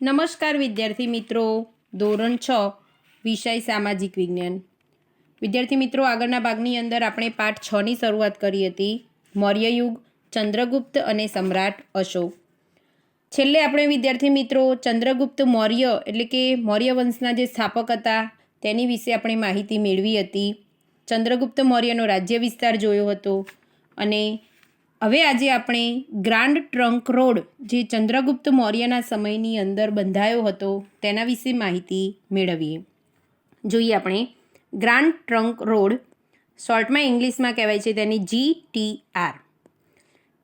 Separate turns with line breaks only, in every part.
નમસ્કાર વિદ્યાર્થી મિત્રો. ધોરણ છ, વિષય સામાજિક વિજ્ઞાન. વિદ્યાર્થી મિત્રો, આગળના ભાગની અંદર આપણે પાઠ છની શરૂઆત કરી હતી. મૌર્યયુગ, ચંદ્રગુપ્ત અને સમ્રાટ અશોક. છેલ્લે આપણે વિદ્યાર્થી મિત્રો, ચંદ્રગુપ્ત મૌર્ય એટલે કે મૌર્ય વંશના જે સ્થાપક હતા, તેની વિશે આપણે માહિતી મેળવી હતી. ચંદ્રગુપ્ત મૌર્યનો રાજ્ય વિસ્તાર જોયો હતો અને હવે આજે આપણે ગ્રાન્ડ ટ્રંક રોડ જે ચંદ્રગુપ્ત મૌર્યના સમયની અંદર બંધાયો હતો તેના વિશે માહિતી મેળવીએ. જોઈએ આપણે ગ્રાન્ડ ટ્રંક રોડ શોર્ટમાં ઇંગ્લિશમાં કહેવાય છે તેની જી ટી આર.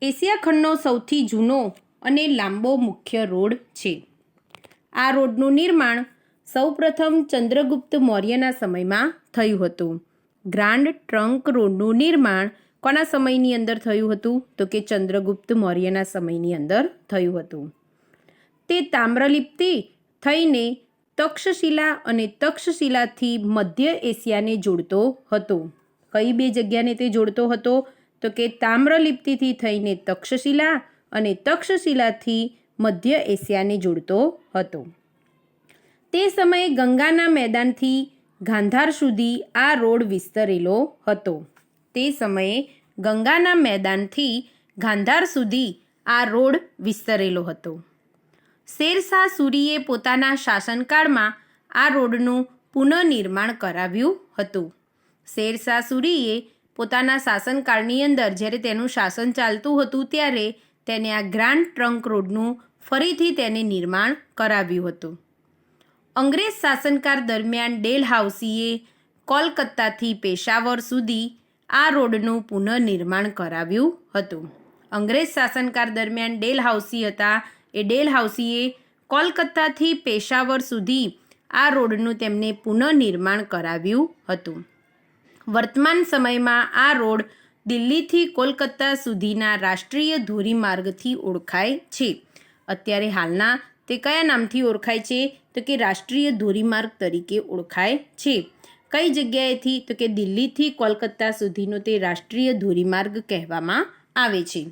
એશિયા ખંડનો સૌથી જૂનો અને લાંબો મુખ્ય રોડ છે. આ રોડનું નિર્માણ સૌપ્રથમ ચંદ્રગુપ્ત મૌર્યના સમયમાં થયું હતું. ગ્રાન્ડ ટ્રંક રોડનું નિર્માણ કોના સમયની અંદર થયું હતું? તો કે ચંદ્રગુપ્ત મૌર્યના સમયની અંદર થયું હતું. તે તામ્રલિપ્તિ થઈને તક્ષશિલા અને તક્ષશિલાથી મધ્ય એશિયાને જોડતો હતો. કઈ બે જગ્યાને તે જોડતો હતો? તો કે તામ્રલિપ્તિથી થઈને તક્ષશિલા અને તક્ષશિલાથી મધ્ય એશિયાને જોડતો હતો. તે સમયે ગંગાના મેદાનથી ગાંધાર સુધી આ રોડ વિસ્તરેલો હતો. તે સમયે ગંગાના મેદાનથી ગાંધાર સુધી આ રોડ વિસ્તરેલો હતો. શેરશાહ સૂરીએ પોતાના શાસનકાળમાં આ રોડનું પુનઃનિર્માણ કરાવ્યું હતું. શેરશાહ સૂરીએ પોતાના શાસનકાળની અંદર જ્યારે તેનું શાસન ચાલતું હતું ત્યારે તેને આ ગ્રાન્ડ ટ્રંક રોડનું ફરીથી તેને નિર્માણ કરાવ્યું હતું. અંગ્રેજ શાસનકાળ દરમિયાન ડેલહાઉસીએ કોલકાતાથી પેશાવર સુધી આ રોડનું પુનઃનિર્માણ કરાવ્યું હતું. અંગ્રેજ શાસનકાળ દરમિયાન ડેલહાઉસી હતા. એ ડેલહાઉસીએ કોલકાતાથી પેશાવર સુધી આ રોડનું તેમને પુનઃનિર્માણ કરાવ્યું હતું. વર્તમાન સમયમાં આ રોડ દિલ્હીથી કોલકાતા સુધીના રાષ્ટ્રીય ધોરીમાર્ગથી ઓળખાય છે. અત્યારે હાલના તે કયા નામથી ઓળખાય છે? તો કે રાષ્ટ્રીય ધોરીમાર્ગ તરીકે ઓળખાય છે. કઈ જગ્યાએથી, તો કે દિલ્હીથી કોલકાતા સુધીનો તે રાષ્ટ્રીય ધોરીમાર્ગ કહેવામાં આવે છે.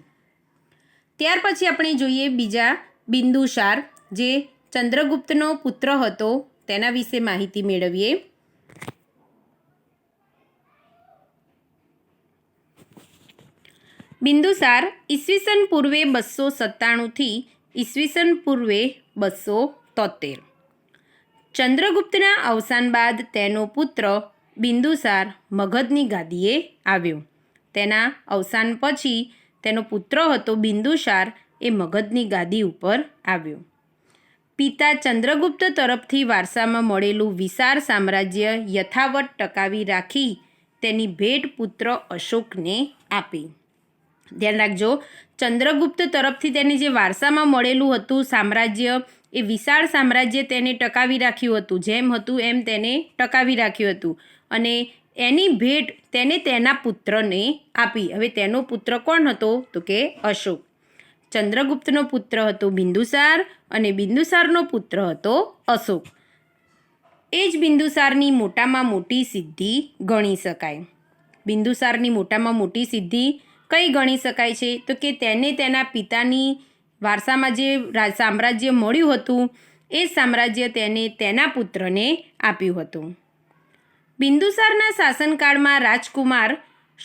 ત્યાર પછી આપણે જોઈએ બીજા બિંદુસાર, જે ચંદ્રગુપ્તનો પુત્ર હતો, તેના વિશે માહિતી મેળવીએ. બિંદુસાર, ઈસવીસન પૂર્વે બસો સત્તાણુંથી ઈસવીસન પૂર્વે બસો તોતેર ચંદ્રગુપ્તના અવસાન બાદ તેનો પુત્ર બિંદુસાર મગધની ગાદીએ આવ્યો. તેના અવસાન પછી તેનો પુત્ર હતો બિંદુસાર, એ મગધની ગાદી ઉપર આવ્યો. પિતા ચંદ્રગુપ્ત તરફથી વારસામાં મળેલું વિશાળ સામ્રાજ્ય યથાવત ટકાવી રાખી તેની ભેટ પુત્ર અશોકને આપી. ધ્યાન રાખજો, ચંદ્રગુપ્ત તરફથી તેને જે વારસામાં મળેલું હતું સામ્રાજ્ય એ વિશાળ સામ્રાજ્ય તેને ટકાવી રાખ્યું હતું, જેમ હતું એમ તેને ટકાવી રાખ્યું હતું. અને એની ભેટ તેને તેના પુત્રને આપી. હવે તેનો પુત્ર કોણ હતો? તો કે અશોક. ચંદ્રગુપ્તનો પુત્ર હતો બિંદુસાર અને બિંદુસારનો પુત્ર હતો અશોક. એ જ બિંદુસારની મોટામાં મોટી સિદ્ધિ ગણી શકાય. બિંદુસારની મોટામાં મોટી સિદ્ધિ કઈ ગણી શકાય છે? તો કે તેને તેના પિતાની વારસામાં જે સામ્રાજ્ય મળ્યું હતું, એ સામ્રાજ્ય તેને, તેના પુત્રને આપ્યું હતું. બિંદુસારના શાસનકાળમાં રાજકુમાર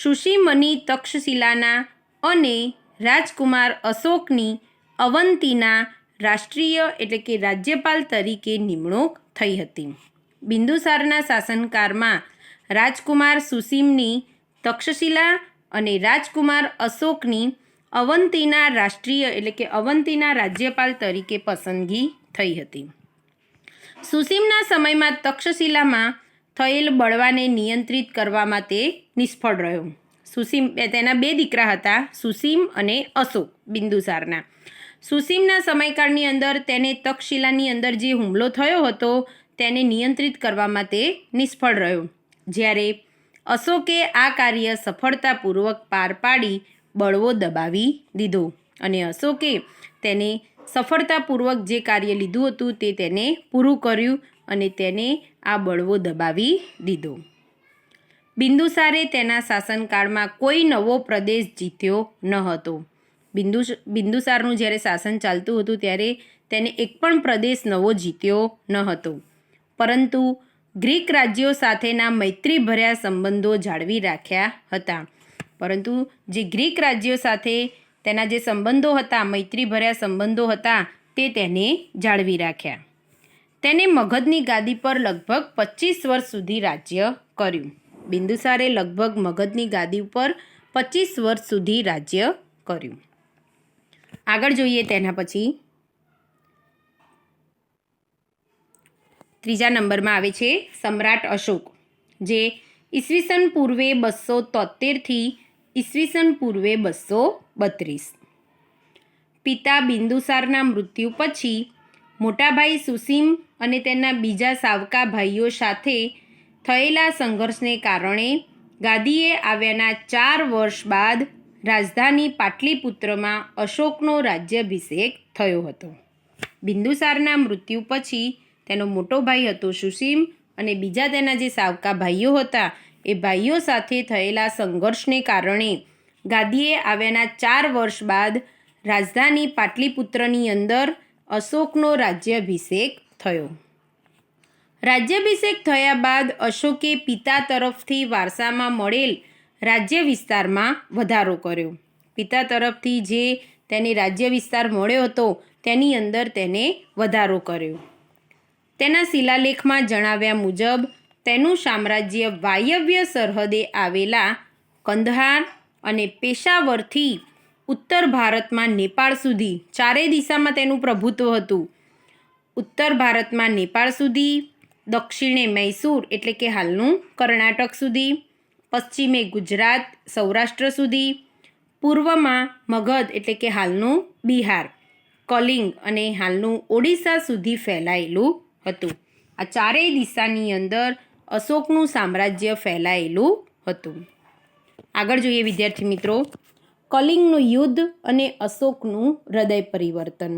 સુશીમની તક્ષશિલાના અને રાજકુમાર અશોકની અવંતીના રાષ્ટ્રીય એટલે કે રાજ્યપાલ તરીકે નિમણૂક થઈ હતી. બિંદુસારના શાસનકાળમાં રાજકુમાર સુસીમની તક્ષશિલા અને રાજકુમાર અશોકની અવંતીના રાષ્ટ્રીય એટલે કે અવંતીના રાજ્યપાલ તરીકે પસંદગી થઈ હતી. સુસીમના સમયમાં તક્ષશિલામાં થયેલ બળવાને નિયંત્રિત કરવામાં તે નિષ્ફળ રહ્યો. સુસીમ તેના બે દીકરા હતા, સુસીમ અને અશોક બિંદુસારના. સુસીમના સમયકાળની અંદર તેને તક્ષશિલાની અંદર જે હુમલો થયો હતો, તેને નિયંત્રિત કરવામાં તે નિષ્ફળ રહ્યો. જ્યારે અશોકે આ કાર્ય સફળતાપૂર્વક પાર પાડી બળવો દબાવી દીધો અને અશોકે તેને સફળતાપૂર્વક જે કાર્ય લીધું હતું તે તેને પૂરું કર્યું અને તેને આ બળવો દબાવી દીધો. બિંદુસારે તેના શાસનકાળમાં કોઈ નવો પ્રદેશ જીત્યો ન હતો. બિંદુ બિંદુસારનું જ્યારે શાસન ચાલતું હતું ત્યારે તેને એક પણ પ્રદેશ નવો જીત્યો ન હતો. પરંતુ ગ્રીક રાજ્યો સાથેના મૈત્રીભર્યા સંબંધો જાળવી રાખ્યા હતા. પરંતુ જે ગ્રીક રાજ્યો સાથે તેના જે સંબંધો હતા, મૈત્રીભર્યા સંબંધો હતા, તે તેને જાળવી રાખ્યા. તેને મગધની ગાદી પર લગભગ પચીસ વર્ષ સુધી રાજ્ય કર્યું. બિંદુસારે લગભગ મગધની ગાદી ઉપર પચીસ વર્ષ સુધી રાજ્ય કર્યું. આગળ જોઈએ તેના પછી. ત્રીજા નંબરમાં આવે છે, સમ્રાટ અશોક, જે ઈસવીસન પૂર્વે બસો તોતેરથી ઈસવીસન પૂર્વે બસો બત્રીસ. પિતા બિંદુસારના મૃત્યુ પછી મોટાભાઈ સુસીમ અને તેના બીજા સાવકા ભાઈઓ સાથે થયેલા સંઘર્ષને કારણે ગાદીએ આવ્યાના ચાર વર્ષ બાદ રાજધાની પાટલીપુત્રમાં અશોકનો રાજ્યાભિષેક થયો હતો. બિંદુસારના મૃત્યુ પછી તેનો મોટો ભાઈ હતો સુસીમ અને બીજા તેના જે સાવકા ભાઈઓ હતા એ ભાઈઓ સાથે થયેલા સંઘર્ષને કારણે ગાદીએ આવ્યાના ચાર વર્ષ બાદ રાજધાની પાટલીપુત્રની અંદર અશોકનો રાજ્યાભિષેક થયો. રાજ્યાભિષેક થયા બાદ અશોકે પિતા તરફથી વારસામાં મળેલ રાજ્ય વિસ્તારમાં વધારો કર્યો. પિતા તરફથી જે તેને રાજ્ય વિસ્તાર મળ્યો હતો, તેની અંદર તેને વધારો કર્યો. તેના શિલાલેખમાં જણાવ્યા મુજબ તેનું સામ્રાજ્ય વાયવ્ય સરહદે આવેલા કંદહાર અને પેશાવરથી ઉત્તર ભારતમાં નેપાળ સુધી ચારેય દિશામાં તેનું પ્રભુત્વ હતું. ઉત્તર ભારતમાં નેપાળ સુધી, દક્ષિણે મૈસૂર એટલે કે હાલનું કર્ણાટક સુધી, પશ્ચિમે ગુજરાત, સૌરાષ્ટ્ર સુધી, પૂર્વમાં મગધ એટલે કે હાલનું બિહાર, કલિંગ અને હાલનું ઓડિશા સુધી ફેલાયેલું હતું. આ ચારેય દિશાની અંદર અશોકનું સામ્રાજ્ય ફેલાયેલું હતું. આગળ જોઈએ વિદ્યાર્થી મિત્રો, કલિંગનું યુદ્ધ અને અશોકનું હૃદય પરિવર્તન.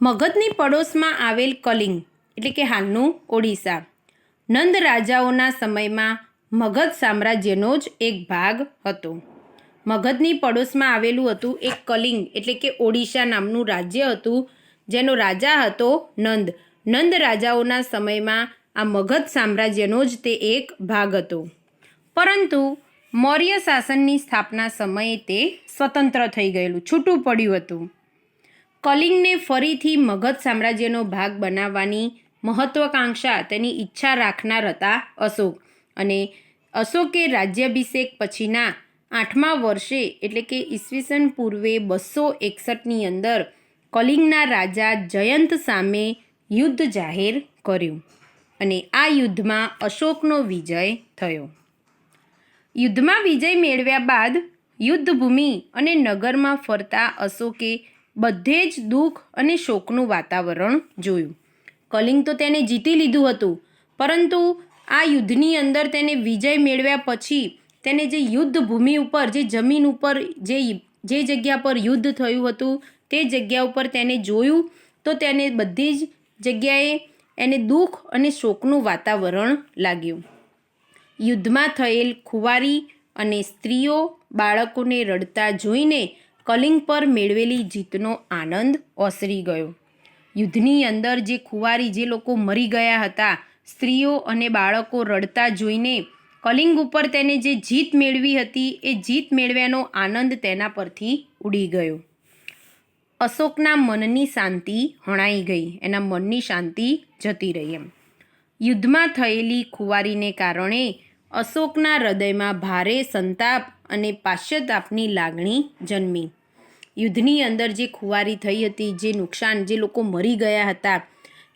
મગધની પડોશમાં આવેલ કલિંગ, એટલે કે હાલનું ઓડિશા, નંદ રાજાઓના સમયમાં મગધ સામ્રાજ્યનો જ એક ભાગ હતો. મગધની પડોશમાં આવેલું હતું એક કલિંગ, એટલે કે ઓડિશા નામનું રાજ્ય હતું જેનો રાજા હતો નંદ. નંદ રાજાઓના સમયમાં આ મગધ સામ્રાજ્યનો જ તે એક ભાગ હતો. પરંતુ મૌર્ય શાસનની સ્થાપના સમયે તે સ્વતંત્ર થઈ ગયેલું, છૂટું પડ્યું હતું. કલિંગને ફરીથી મગધ સામ્રાજ્યનો ભાગ બનાવવાની મહત્વાકાંક્ષા તેની ઈચ્છા રાખનાર હતા અશોક. અને અશોકે રાજ્યાભિષેક પછીના આઠમા વર્ષે, એટલે કે ઈસવીસન પૂર્વે બસો એકસઠની અંદર કલિંગના રાજા જયંત સામે યુદ્ધ જાહેર કર્યું અને આ યુદ્ધમાં અશોકનો વિજય થયો. યુદ્ધમાં વિજય મેળવ્યા બાદ યુદ્ધભૂમિ અને નગરમાં ફરતા અશોકે બધે જ દુઃખ અને શોકનું વાતાવરણ જોયું. કલિંગ તો તેને જીતી લીધું હતું, પરંતુ આ યુદ્ધની અંદર તેને વિજય મેળવ્યા પછી તેને જે યુદ્ધ ભૂમિ ઉપર, જે જમીન ઉપર, જે જે જગ્યા પર યુદ્ધ થયું હતું તે જગ્યા ઉપર તેને જોયું તો તેને બધી જ જગ્યાએ એને દુઃખ અને શોકનું વાતાવરણ લાગ્યું. યુદ્ધમાં થયેલ ખુવારી અને સ્ત્રીઓ બાળકોને રડતા જોઈને કલિંગ પર મેળવેલી જીતનો આનંદ ઓસરી ગયો. યુદ્ધની અંદર જે ખુવારી જે લોકો મરી ગયા હતા, સ્ત્રીઓ અને બાળકો રડતા જોઈને કલિંગ ઉપર તેને જે જીત મેળવી હતી, એ જીત મેળવ્યાનો આનંદ તેના પરથી ઉડી ગયો. અશોકના મનની શાંતિ હણાઈ ગઈ, એના મનની શાંતિ જતી રહી એમ. યુદ્ધમાં થયેલી ખુવારીને કારણે અશોકના હૃદયમાં ભારે સંતાપ અને પાશ્ચાતાપની લાગણી જન્મી. યુદ્ધની અંદર જે ખુવારી થઈ હતી, જે નુકસાન, જે લોકો મરી ગયા હતા,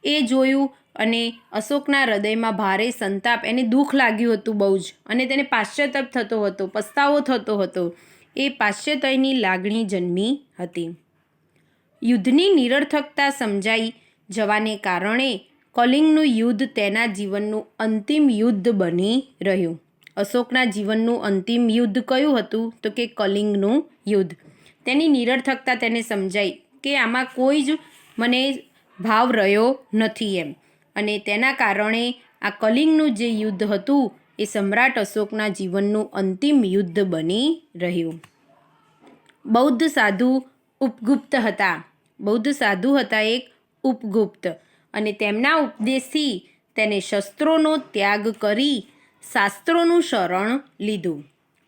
એ જોયું અને અશોકના હૃદયમાં ભારે સંતાપ, એને દુઃખ લાગ્યું હતું બહુ જ અને તેને પાશ્ચાતાપ થતો હતો, પસ્તાવો થતો હતો. એ પાશ્ચાત્યની લાગણી જન્મી હતી. યુદ્ધની નિરર્થકતા સમજાઈ. જવાને કારણે કલિંગનું યુદ્ધ તેના જીવનનું અંતિમ યુદ્ધ બની રહ્યું. અશોકના જીવનનું અંતિમ યુદ્ધ કયું હતું? તો કે કલિંગનું યુદ્ધ. તેની નિરર્થકતા તેને સમજાઈ કે આમાં કોઈ જ મને ભાવ રહ્યો નથી એમ. અને તેના કારણે આ કલિંગનું જે યુદ્ધ હતું, એ સમ્રાટ અશોકના જીવનનું અંતિમ યુદ્ધ બની રહ્યું. બૌદ્ધ સાધુ ઉપગુપ્ત હતા. બૌદ્ધ સાધુ હતા એક ઉપગુપ્ત. અને તેમના ઉપદેશથી તેને શસ્ત્રોનો ત્યાગ કરી શાસ્ત્રોનું શરણ લીધું.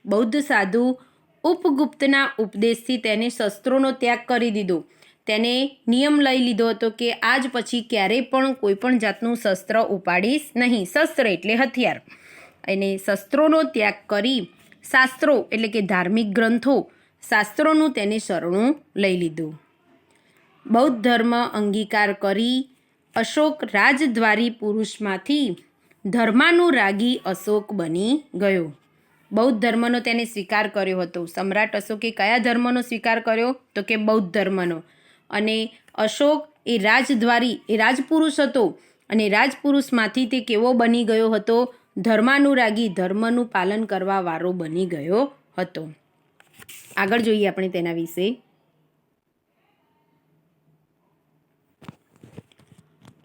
બૌદ્ધ સાધુ ઉપગુપ્તના ઉપદેશથી તેને શસ્ત્રોનો ત્યાગ કરી દીધો. તેને નિયમ લઈ લીધો હતો કે આજ પછી ક્યારેય પણ કોઈ પણ જાતનું શસ્ત્ર ઉપાડીશ નહીં. શસ્ત્ર એટલે હથિયાર. અને શસ્ત્રોનો ત્યાગ કરી શાસ્ત્રો એટલે કે ધાર્મિક ગ્રંથો, શાસ્ત્રોનું તેને શરણું લઈ લીધું. બૌદ્ધ ધર્મ અંગીકાર કરી અશોક રાજદ્વારી પુરુષમાંથી ધર્માનુરાગી અશોક બની ગયો. બૌદ્ધ ધર્મનો તેને સ્વીકાર કર્યો હતો. સમ્રાટ અશોકે કયા ધર્મનો સ્વીકાર કર્યો? તો કે બૌદ્ધ ધર્મનો. અને અશોક એ રાજદ્વારી, એ રાજપુરુષ હતો અને રાજપુરુષમાંથી તે કેવો બની ગયો હતો? ધર્માનુરાગી ધર્મનું પાલન કરવા વાળો બની ગયો હતો. આગળ જોઈએ આપણે તેના વિશે.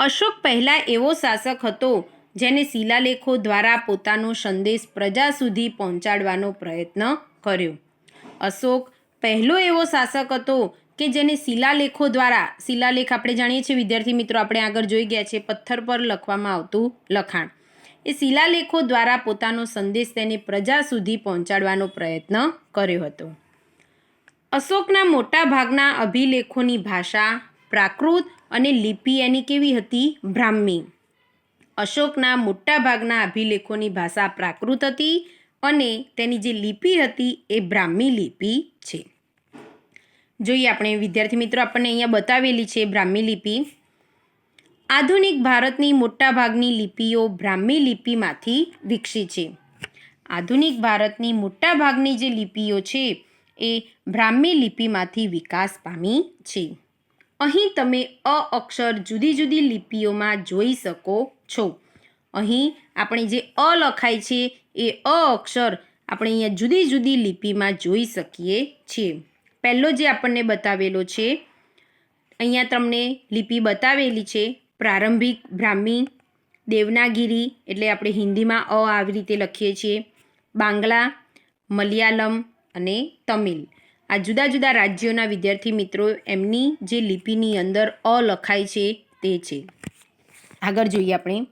અશોક પહેલાં એવો શાસક હતો જેને શિલાલેખો દ્વારા પોતાનો સંદેશ પ્રજા સુધી પહોંચાડવાનો પ્રયત્ન કર્યો. અશોક પહેલો એવો શાસક હતો કે જેને શિલાલેખો દ્વારા, શિલાલેખ આપણે જાણીએ છીએ, વિદ્યાર્થી મિત્રો, આપણે આગળ જોઈ ગયા છે પથ્થર પર લખવામાં આવતું લખાણ. એ શિલાલેખો દ્વારા પોતાનો સંદેશ તેને પ્રજા સુધી પહોંચાડવાનો પ્રયત્ન કર્યો હતો. અશોકના મોટા ભાગના અભિલેખોની ભાષા પ્રાકૃત અને લિપિ એની કેવી હતી? બ્રાહ્મી. અશોકના મોટા ભાગના અભિલેખોની ભાષા પ્રાકૃત હતી અને તેની જે લિપિ હતી એ બ્રાહ્મી લિપિ છે. જોઈએ આપણે, વિદ્યાર્થી મિત્રો, આપણને અહીંયા બતાવેલી છે બ્રાહ્મી લિપિ. આધુનિક ભારતની મોટાભાગની લિપિઓ બ્રાહ્મી લિપિમાંથી વિકસી છે. આધુનિક ભારતની મોટાભાગની જે લિપિઓ છે એ બ્રાહ્મી લિપિમાંથી વિકાસ પામી છે. અહીં તમે અ અક્ષર જુદી જુદી લિપિઓમાં જોઈ શકો છો. અહીં આપણે જે અ લખાય છે, એ અ અક્ષર આપણે અહીંયા જુદી જુદી લિપિમાં જોઈ શકીએ છીએ. પહેલો જે આપણને બતાવેલો છે, અહીંયા તમને લિપિ બતાવેલી છે, પ્રારંભિક બ્રાહ્મી દેવનાગીરી, એટલે આપણે હિન્દીમાં અ આવી રીતે લખીએ છીએ, બાંગ્લા, મલયાલમ અને તમિલ. આ જુદા જુદા રાજ્યોના વિદ્યાર્થી મિત્રો, એમની જે લિપિની અંદર અ લખાય છે તે છે. આગળ જોઈએ આપણે.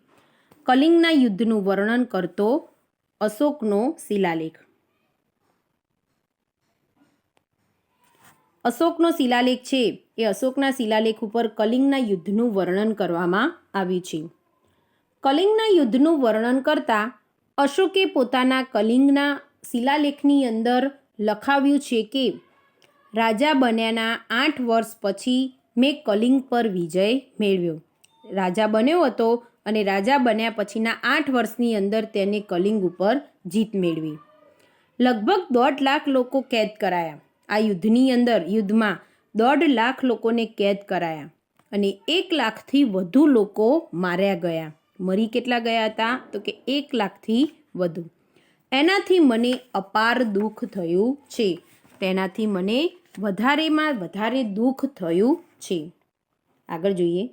કલિંગના યુદ્ધનું વર્ણન કરતો અશોકનો શિલાલેખ. અશોકનો શિલાલેખ છે એ અશોકના શિલાલેખ ઉપર કલિંગના યુદ્ધનું વર્ણન કરવામાં આવ્યું છે. કલિંગના યુદ્ધનું વર્ણન કરતાં અશોકે પોતાના કલિંગના શિલાલેખની અંદર લખાવ્યું છે કે રાજા બન્યાના આઠ વર્ષ પછી મેં કલિંગ પર વિજય મેળવ્યો. રાજા બન્યો હતો અને રાજા બન્યા પછીના આઠ વર્ષની અંદર તેને કલિંગ ઉપર જીત મેળવી. લગભગ દોઢ લાખ લોકો કેદ કરાયા. આ યુદ્ધની અંદર યુદ્ધમાં દોઢ લાખ લોકોને કેદ કરાયા અને એક લાખથી વધુ લોકો માર્યા ગયા. મરી કેટલા ગયા હતા? તો કે એક લાખથી વધુ. એનાથી મને અપાર દુઃખ થયું છે. તેનાથી મને વધારેમાં વધારે દુઃખ થયું છે. આગળ જોઈએ.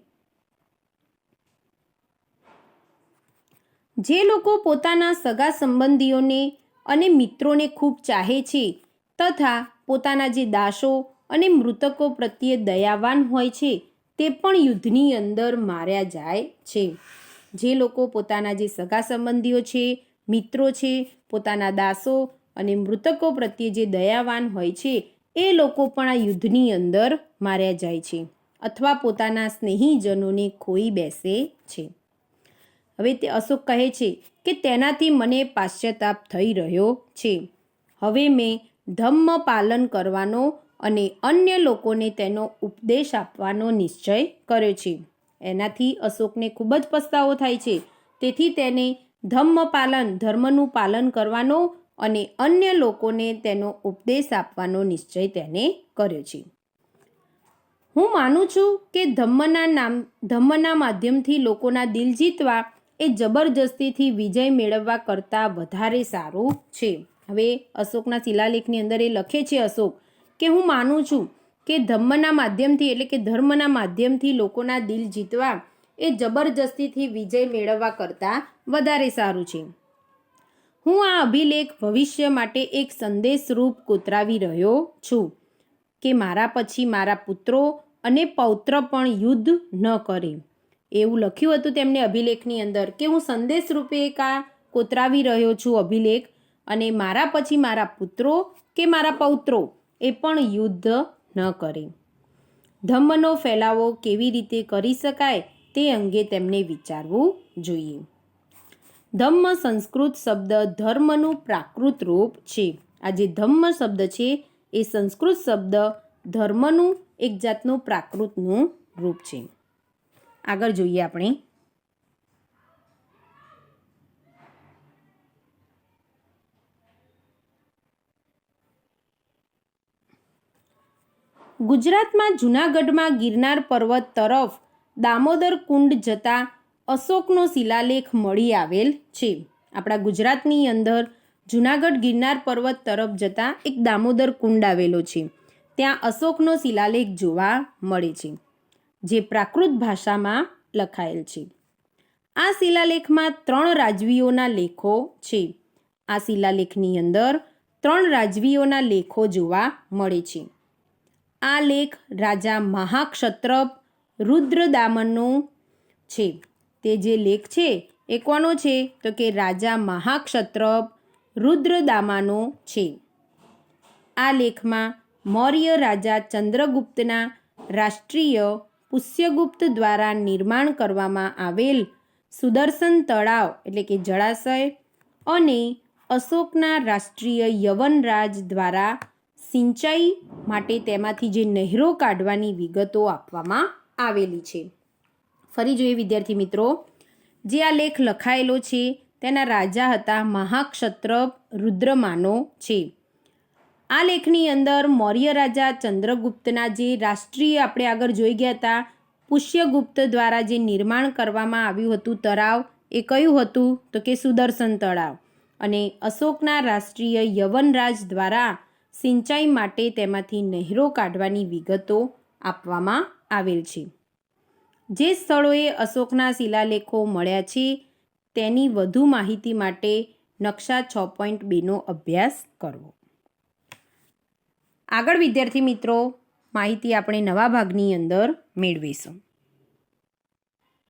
જે લોકો પોતાના સગા સંબંધીઓને અને મિત્રોને ખૂબ ચાહે છે તથા પોતાના જે દાસો અને મૃતકો પ્રત્યે દયાવાન હોય છે તે પણ યુદ્ધની અંદર માર્યા જાય છે. જે લોકો પોતાના જે સગા સંબંધીઓ છે, મિત્રો છે, પોતાના દાસો અને મૃતકો પ્રત્યે જે દયાવાન હોય છે એ લોકો પણ આ યુદ્ધની અંદર માર્યા જાય છે અથવા પોતાના સ્નેહીજનોને ખોઈ બેસે છે. હવે તે અશોક કહે છે કે તેનાથી મને પાશ્ચાતાપ થઈ રહ્યો છે. હવે મેં ધમ્મ પાલન કરવાનો અને અન્ય લોકોને તેનો ઉપદેશ આપવાનો નિશ્ચય કર્યો છે. એનાથી અશોકને ખૂબ જ પસ્તાવો થાય છે. તેથી તેને ધમ્મ પાલન, ધર્મનું પાલન કરવાનો અને અન્ય લોકોને તેનો ઉપદેશ આપવાનો નિશ્ચય તેને કર્યો છે. હું માનું છું કે ધમ્મના નામ, ધમ્મના માધ્યમથી લોકોના દિલ જીતવા એ જબરજસ્તીથી વિજય મેળવવા કરતાં વધારે સારું છે. હવે અશોકના શિલાલેખની અંદર એ લખે છે અશોક કે હું માનું છું કે ધમ્મના માધ્યમથી એટલે કે ધર્મના માધ્યમથી લોકોના દિલ જીતવા એ જબરજસ્તીથી વિજય મેળવવા કરતાં વધારે સારું છે. હું આ અભિલેખ ભવિષ્ય માટે એક સંદેશરૂપ કોતરાવી રહ્યો છું કે મારા પછી મારા પુત્રો અને પૌત્ર પણ યુદ્ધ ન કરે. એવું લખ્યું હતું તેમને અભિલેખની અંદર કે હું સંદેશ રૂપે એક આ કોતરાવી રહ્યો છું અભિલેખ અને મારા પછી મારા પુત્રો કે મારા પૌત્રો એ પણ યુદ્ધ ન કરે. ધમ્મનો ફેલાવો કેવી રીતે કરી શકાય તે અંગે તેમને વિચારવું જોઈએ. ધમ્મ સંસ્કૃત શબ્દ ધર્મનું પ્રાકૃત રૂપ છે. આ જે ધમ્મ શબ્દ છે, એ સંસ્કૃત શબ્દ ધર્મનું એક જાતનું પ્રાકૃતનું રૂપ છે. આગળ જોઈએ આપણે. ગુજરાતમાં જૂનાગઢમાં ગિરનાર પર્વત તરફ દામોદર કુંડ જતા અશોકનો શિલાલેખ મળી આવેલ છે. આપણા ગુજરાતની અંદર જૂનાગઢ ગિરનાર પર્વત તરફ જતા એક દામોદર કુંડ આવેલો છે. ત્યાં અશોકનો શિલાલેખ જોવા મળે છે, જે પ્રાકૃત ભાષામાં લખાયેલ છે. આ શિલાલેખમાં ત્રણ રાજવીઓના લેખો છે. આ શિલાલેખની અંદર ત્રણ રાજવીઓના લેખો જોવા મળે છે. આ લેખ રાજા મહાક્ષત્રપ રુદ્રદામનનો છે. તે જે લેખ છે એ કોનો છે? તો કે રાજા મહાક્ષત્રપ રુદ્રદામાનો છે. આ લેખમાં મૌર્ય રાજા ચંદ્રગુપ્તના રાષ્ટ્રીય પુષ્યગુપ્ત દ્વારા નિર્માણ કરવામાં આવેલ સુદર્શન તળાવ એટલે કે જળાશય અને અશોકના રાષ્ટ્રીય યવનરાજ દ્વારા સિંચાઈ માટે તેમાંથી જે નહેરો કાઢવાની વિગતો આપવામાં આવેલી છે. ફરી જોઈએ વિદ્યાર્થી મિત્રો. જે આ લેખ લખાયેલો છે, તેના રાજા હતા મહાક્ષત્ર રુદ્રમાનો છે. આ લેખની અંદર મૌર્ય રાજા ચંદ્રગુપ્તના જે રાષ્ટ્રીય આપણે આગળ જોઈ ગયા હતા, પુષ્યગુપ્ત દ્વારા જે નિર્માણ કરવામાં આવ્યું હતું તળાવ, એ કયું હતું? તો કે સુદર્શન તળાવ. અને અશોકના રાષ્ટ્રીય યવનરાજ દ્વારા સિંચાઈ માટે તેમાંથી નહેરો કાઢવાની વિગતો આપવામાં આવેલ છે. જે સ્થળોએ અશોકના શિલાલેખો મળ્યા છે, તેની વધુ માહિતી માટે નકશા છ પોઈન્ટ બેનો અભ્યાસ કરવો. આગળ વિદ્યાર્થી મિત્રો, માહિતી આપણે નવા ભાગની અંદર મેળવીશું.